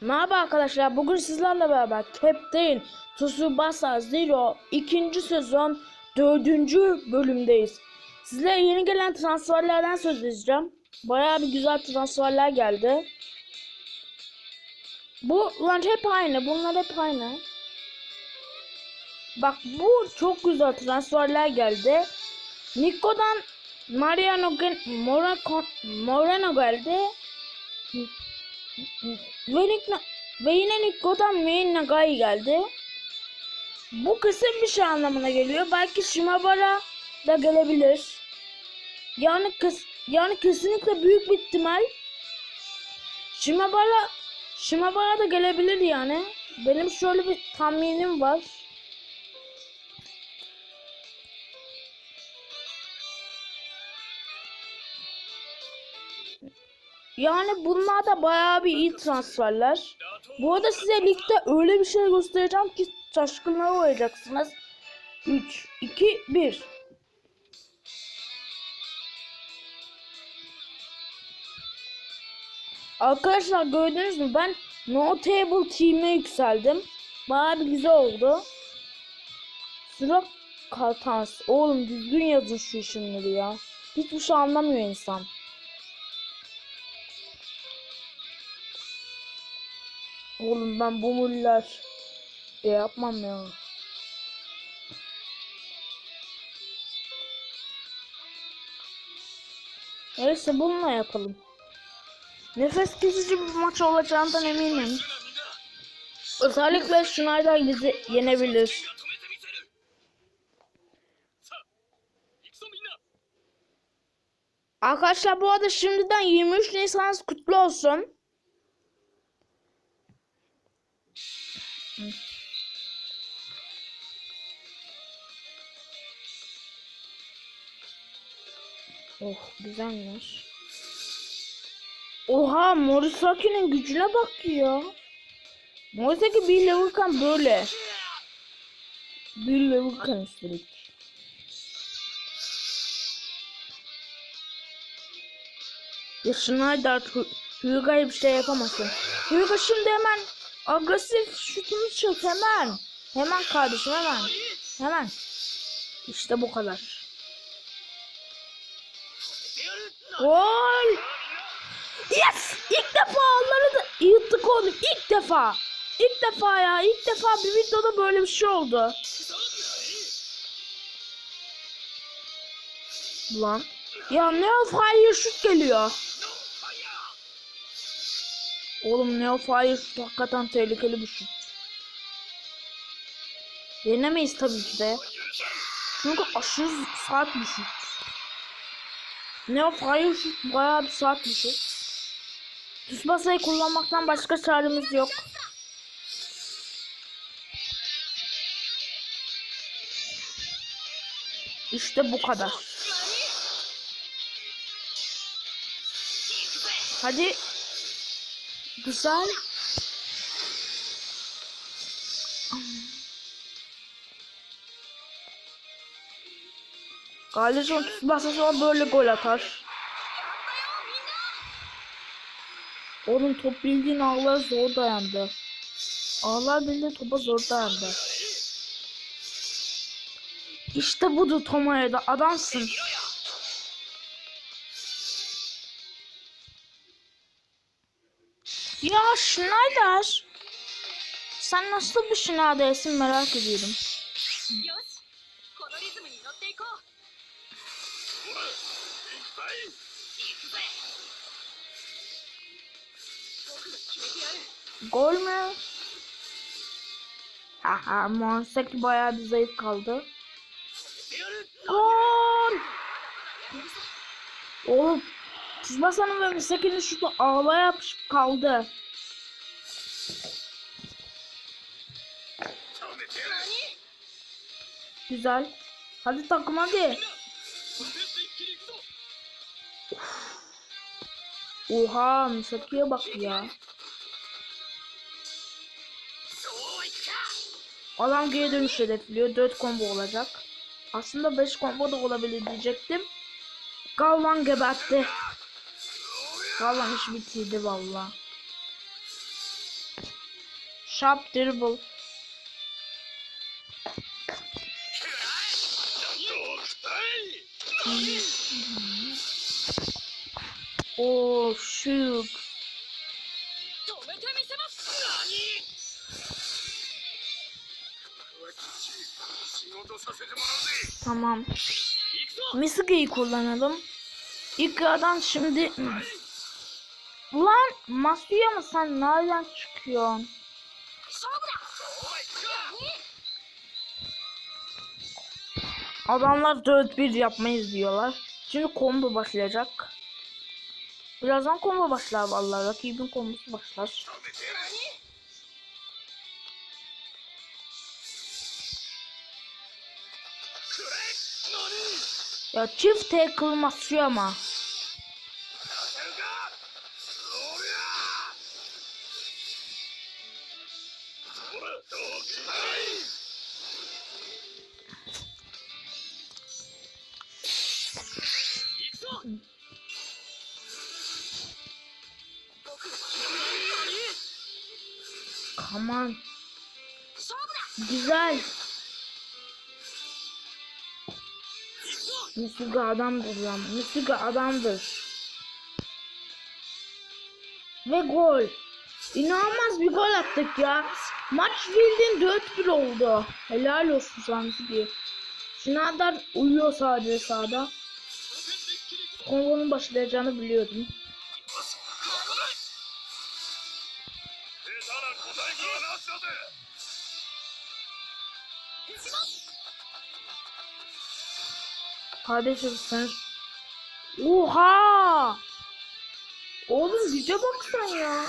Merhaba arkadaşlar. Bugün sizlerle beraber Captain Tsubasa Zero ikinci sezon dördüncü bölümdeyiz. Sizlere yeni gelen transferlerden söz edeceğim. Bayağı bir güzel transferler geldi. Bu lan hep aynı. Bunlar hep aynı. Bak bu çok güzel transferler geldi. Nico'dan Mariano Moreno geldi. Ve, Nick- ve yine Nico'dan Main Nagai geldi. Bu kısım bir şey anlamına geliyor. Belki Shimabara da gelebilir. Yani kıs yani kesinlikle büyük bir ihtimal Shimabara Shimabara da gelebilir yani. Benim şöyle bir tahminim var. Yani bunlar da bayağı bir iyi transferler. Bu arada size ligde öyle bir şey göstereceğim ki şaşkınlığa uğrayacaksınız. 3, 2, 1. Arkadaşlar gördünüz mü ben Notable Team'e yükseldim. Bayağı bir güzel oldu. Sıra Kaltans. Oğlum düzgün yazın şu isimleri ya. Hiçbir şey anlamıyor insan. Oğlum ben bu muller e, yapmam ya. Neyse bununla yapalım. Nefes kesici bir maç olacağından eminim. Özellikle Schneider bizi yenebilir. Arkadaşlar bu arada şimdiden 23 Nisan'ınız kutlu olsun. Oh güzelmiş. Oha Morisaki'nin gücüne bak ya. Morisaki bir level'kan böyle. Bir level'kan üstelik. Ya Schneider Hyuga'ya bir şey yapamasın. Hyuga şimdi hemen agresif şutunu çek hemen. Hemen kardeşim hemen. Hemen. İşte bu kadar. Gol! Yes! İlk defa onları da yırttık oğlum. İlk defa. İlk defa ya. İlk defa bir videoda böyle bir şey oldu. Lan. Ya Neo Fire şut geliyor. Oğlum Neo Fire şut hakikaten tehlikeli bir şut. Yenemeyiz tabii ki de. Çünkü aşırı saat bir şut. Neo Fire şut bayağı bir saat bir şut. Tsubasa'yı kullanmaktan başka çaremiz yok. İşte bu kadar. Hadi. Güzel. Galatasaray Tsubasa sonra böyle gol atar. Oğlum top bildiğin ağlar zor dayandı. Ağlar bildiğin topa zor dayandı. İşte budur Tomaya'da adamsın. Ya Schneider. Sen nasıl bir Schneider'sin merak ediyorum. Gol mü? Haha Monsaki bayağı bir zayıf kaldı. Gol! Oğlum Kusma Hanım ve Misaki'nin şutu ağla yapışıp kaldı. Güzel. Hadi takım hadi. Oha Misaki'ye bak ya. Adam geri dönüş hedefliyor. 4 combo olacak. Aslında 5 combo da olabilir diyecektim. Galvan gebertti. Valla iş bitirdi valla. Sharp dribble. oh shoot. Tamam. Misugi'yi kullanalım. İlk adam şimdi Ulan Masuya mı sen nereden çıkıyorsun? Adamlar 4-1 yapmayız diyorlar. Şimdi combo başlayacak. Birazdan combo başlar vallahi. Rakibin kombosu başlar. Ya çift tackle Masuyama. ama. Misuga adamdır lan. Misuga adamdır. Ve gol. İnanılmaz bir gol attık ya. Maç bildiğin 4-1 oldu. Helal olsun Misugi. Schneider uyuyor sadece sahada. Kongonun başlayacağını biliyordum. Kardeşim sen... Oha! Oğlum güce bak sen ya.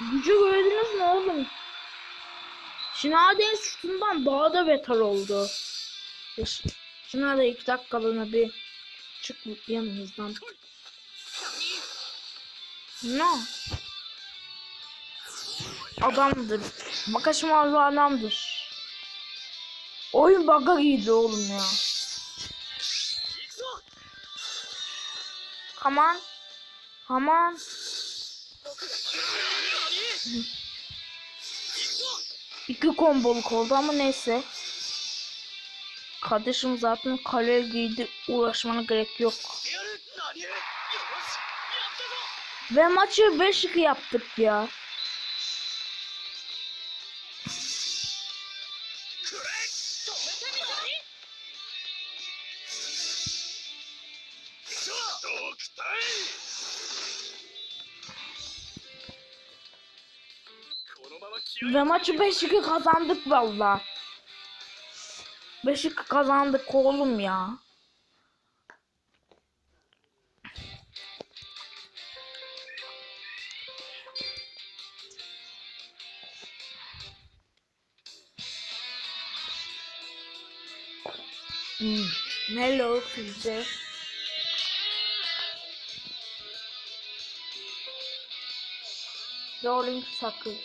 Gücü gördünüz mü oğlum? Schneider'in şutundan daha da beter oldu. Ya Ş- Schneider iki dakikalığına bir çık yanımızdan. Ne? Adamdır. Makaşmalı adamdır. Oyun bug'a girdi oğlum ya. Haman. Haman. İki komboluk oldu ama neyse. Kardeşim zaten kaleye girdi uğraşmana gerek yok. Ve maçı 5-2 yaptık ya. Ve maçı 5-2 kazandık valla. 5-2 kazandık oğlum ya. Hmm. Hello sizce. Darling Sakıç.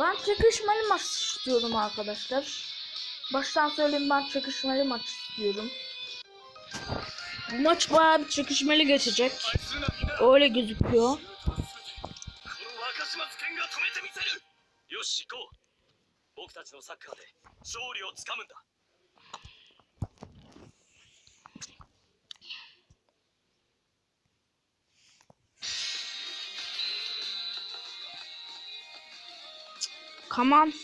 Ben çekişmeli maç istiyorum arkadaşlar. Baştan söyleyeyim ben çekişmeli maç istiyorum. Bu maç bayağı bir çekişmeli geçecek. Öyle gözüküyor. Come on.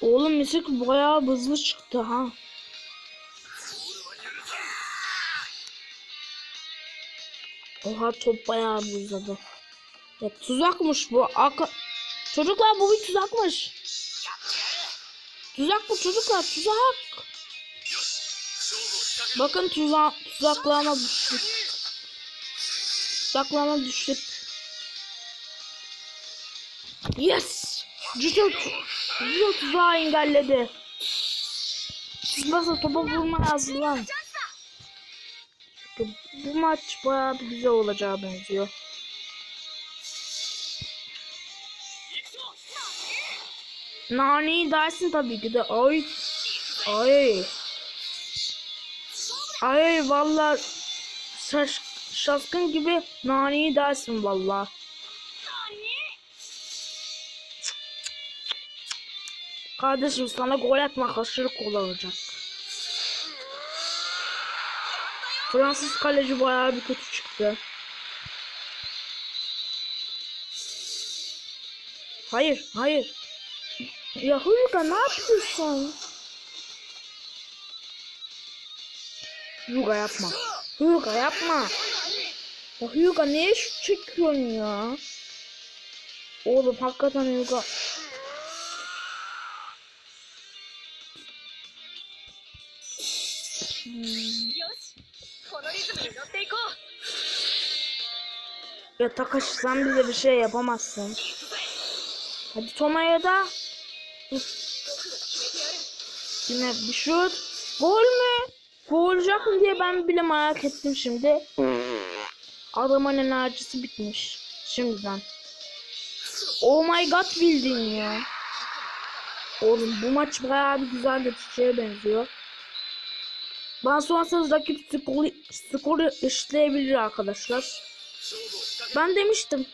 Oğlum müzik bayağı hızlı çıktı ha. Oha top bayağı hızladı. Ya tuzakmış bu. Aka... Çocuklar bu bir tuzakmış. Tuzak bu çocuklar tuzak. Bakın tuza tuzaklama düştük. Tuzaklama düştük. Yes. Cicil, Cicil tuzağı engelledi. Siz nasıl topa vurma lazım lan. Çünkü bu maç bayağı bir güzel olacağı benziyor. Nani dersin tabii ki de. Ay. Ay. Ay valla şaşkın gibi nani dersin valla. Kardeşim sana gol atmak aşırı kolay olacak. Fransız kaleci bayağı bir kötü çıktı. Hayır, hayır. Ya Huyga ne yapıyorsun? Huyga yapma. Huyga yapma. Ya Huyga niye şut çekiyorsun ya? Oğlum hakikaten Huyga Ya Takashi sen bize bir şey yapamazsın. Hadi Toma'ya da. Yine bir şut. Gol mü? Gol olacak mı diye ben bile merak ettim şimdi. Adamın hani enerjisi bitmiş. Şimdiden. Oh my god bildin ya. Oğlum bu maç bayağı bir güzel bir şeye benziyor. Ben sonrasız rakip skoru, skoru işleyebilir arkadaşlar. Ben demiştim.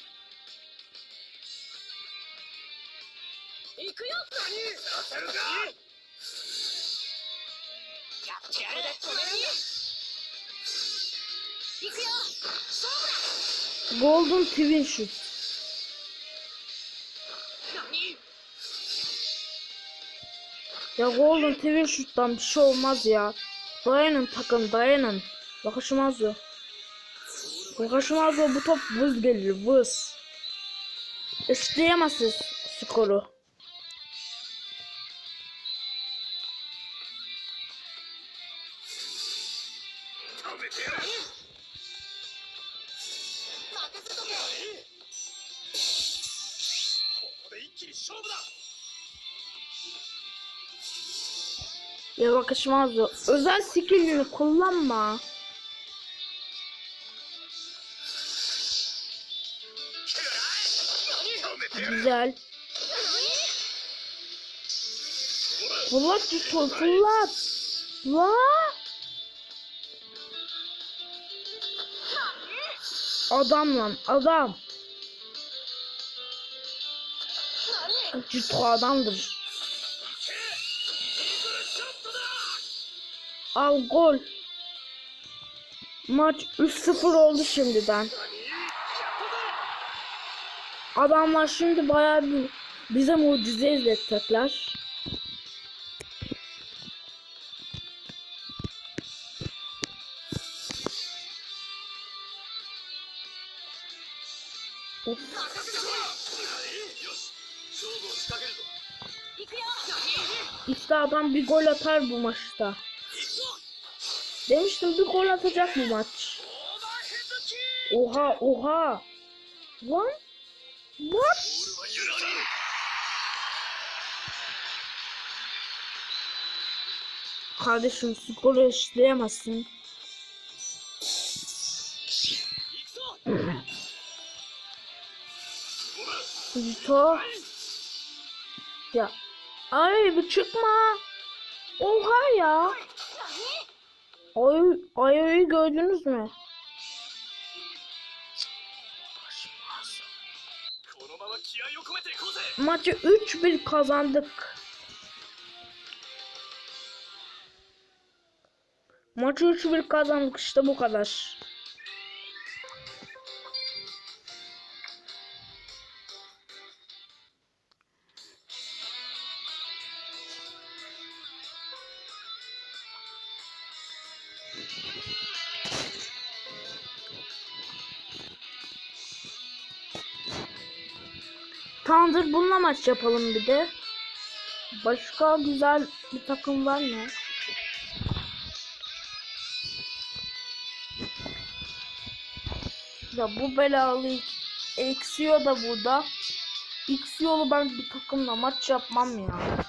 Golden Twin Shoot. Ya Golden Twin Shoot'tan bir şey olmaz ya. Dayanın takım dayanın. Yakışmaz o. Yakışmaz o bu top vız gelir vız. İsteyemezsiniz skoru. Ya yakışmaz o. Özel skillini kullanma. Güzel. Fırlat Cütol fırlat. La. Adam lan adam. Cütol adamdır. Al gol. Maç 3-0 oldu şimdiden. Adamlar şimdi bayağı bir bize mucize izletecekler. Of. İşte adam bir gol atar bu maçta. Demiştim bir gol atacak mı maç? Oha oha. Lan. What? Kardeşim skoru eşleyemezsin. Vito. ya. Ay bir çıkma. Oha ya. Ay, ayoyu gördünüz mü? Maçı 3-1 kazandık. Maçı 3-1 kazandık işte bu kadar. Tamamdır bununla maç yapalım bir de. Başka güzel bir takım var mı? Ya bu belalı eksiyor da burada. X yolu ben bir takımla maç yapmam ya.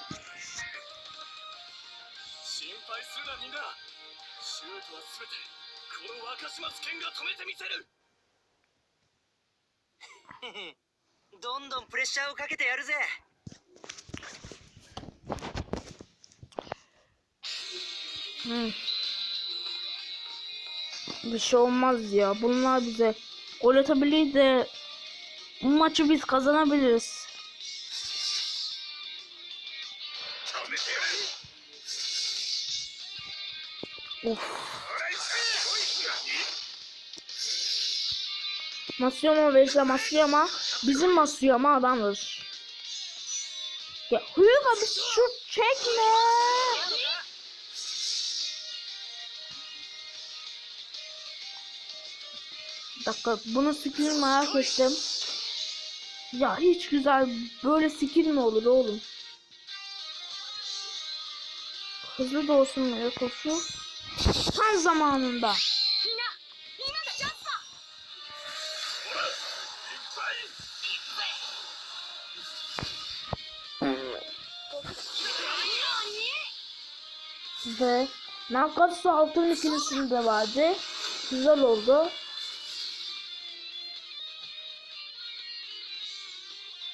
どんどんプレッシャーをかけてやるぜ Hı. Bir şey olmaz ya. Bunlar bize gol atabilir de bu maçı biz kazanabiliriz. 止めてやる Of. ほら行 bizim Masuyama adamdır. Ya Hyuga bir şut çekme. Bir dakika bunu skill merak ettim. Ya hiç güzel böyle skill mi olur oğlum? Hızlı da olsun koşu. Tam zamanında. Ve Nankatsu altın ikilisinde vardı. Güzel oldu.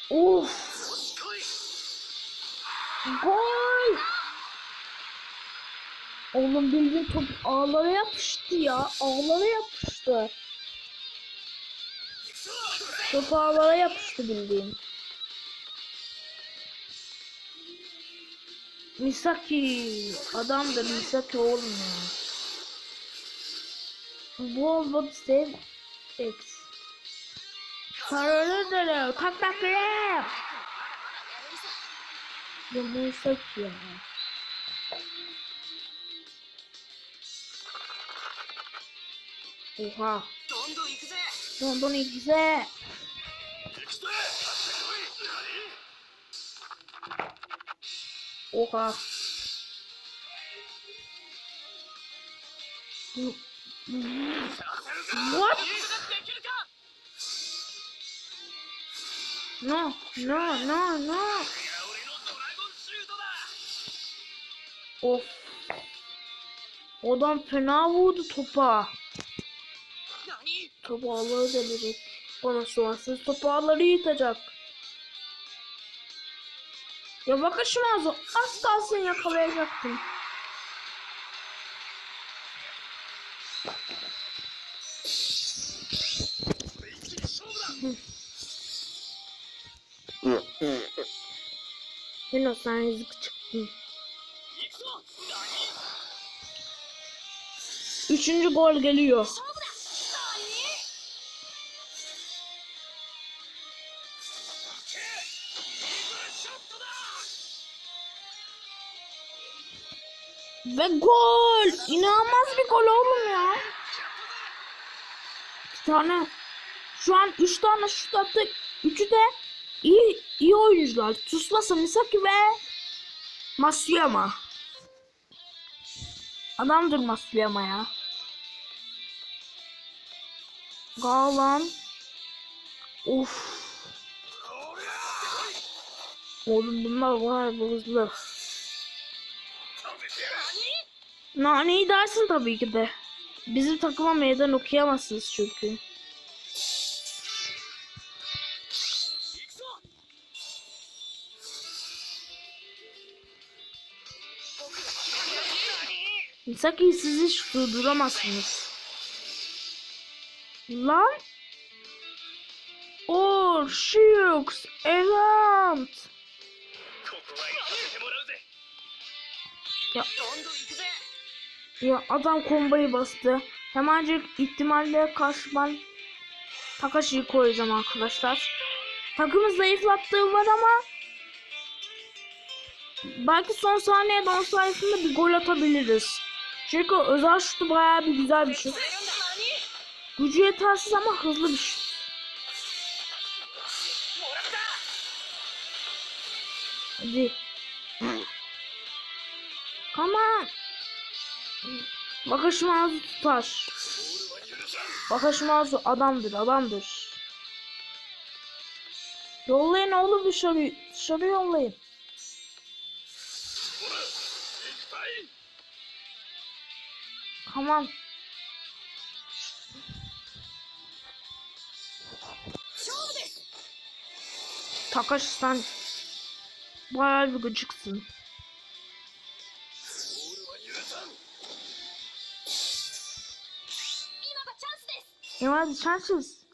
Uf. Gol. Oğlum bildiğin top ağlara yapıştı ya. Ağlara yapıştı. Top ağlara yapıştı bildiğin. Misaki adam da Misaki oğlum ya. Bol bol sev X. Paralı dönüyor. Kalk bakayım. Bu Misaki ya. Oha. Don don ikise. Don. Oha. What? No, no, no, no. Of. Adam fena vurdu topa. Topu ağları delecek. Bana soğansız topu ağları yutacak. Ya bakın şu mağaza. Az kalsın yakalayacaktım. Ben o sen rızık çıktım. Üçüncü gol geliyor. Ve gol! İnanılmaz bir gol oğlum ya. Bir tane. Şu an üç tane şut attık. Üçü de iyi, iyi oyuncular. Tsubasa Misaki ve Masuyama. Adamdır Masuyama ya. Galan. Of. Oğlum bunlar var hızlı. Naneyi dersin tabii ki de. Bizim takıma meydan okuyamazsınız çünkü. Sakın sizi hiç durduramazsınız. Lan? Oh, shucks, event. Ya, ya adam kombayı bastı. Hemencik ihtimalle karşı ben Takashi'yi koyacağım arkadaşlar. Takımı zayıflattığı var ama belki son saniye dans sayesinde bir gol atabiliriz. Çünkü özel şutu bayağı bir güzel bir şut. Gücü yetersiz ama hızlı bir şut. Hadi. Ama Bakış mağazı tutar. Bakış mağazı adamdır adamdır. Yollayın oğlum dışarı, dışarı yollayın. Tamam. Takaşsan bayağı bir gıcıksın. Ne vardı şanssız.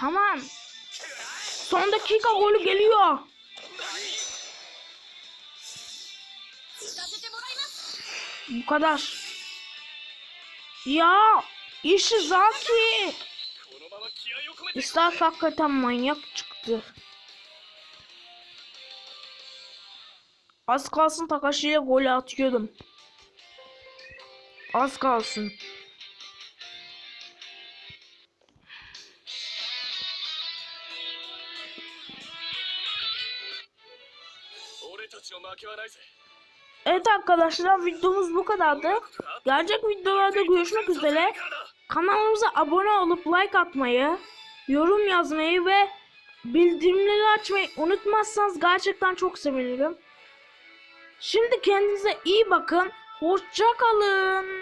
Come on. Son dakika golü geliyor. Bu kadar. Ya işi zaki. İslah hakikaten manyak çıktı. Az kalsın Takashi'ye gol atıyordum. Az kalsın. Evet arkadaşlar videomuz bu kadardı. Gelecek videolarda görüşmek üzere. Kanalımıza abone olup like atmayı, yorum yazmayı ve bildirimleri açmayı unutmazsanız gerçekten çok sevinirim. Şimdi kendinize iyi bakın. Hoşça kalın.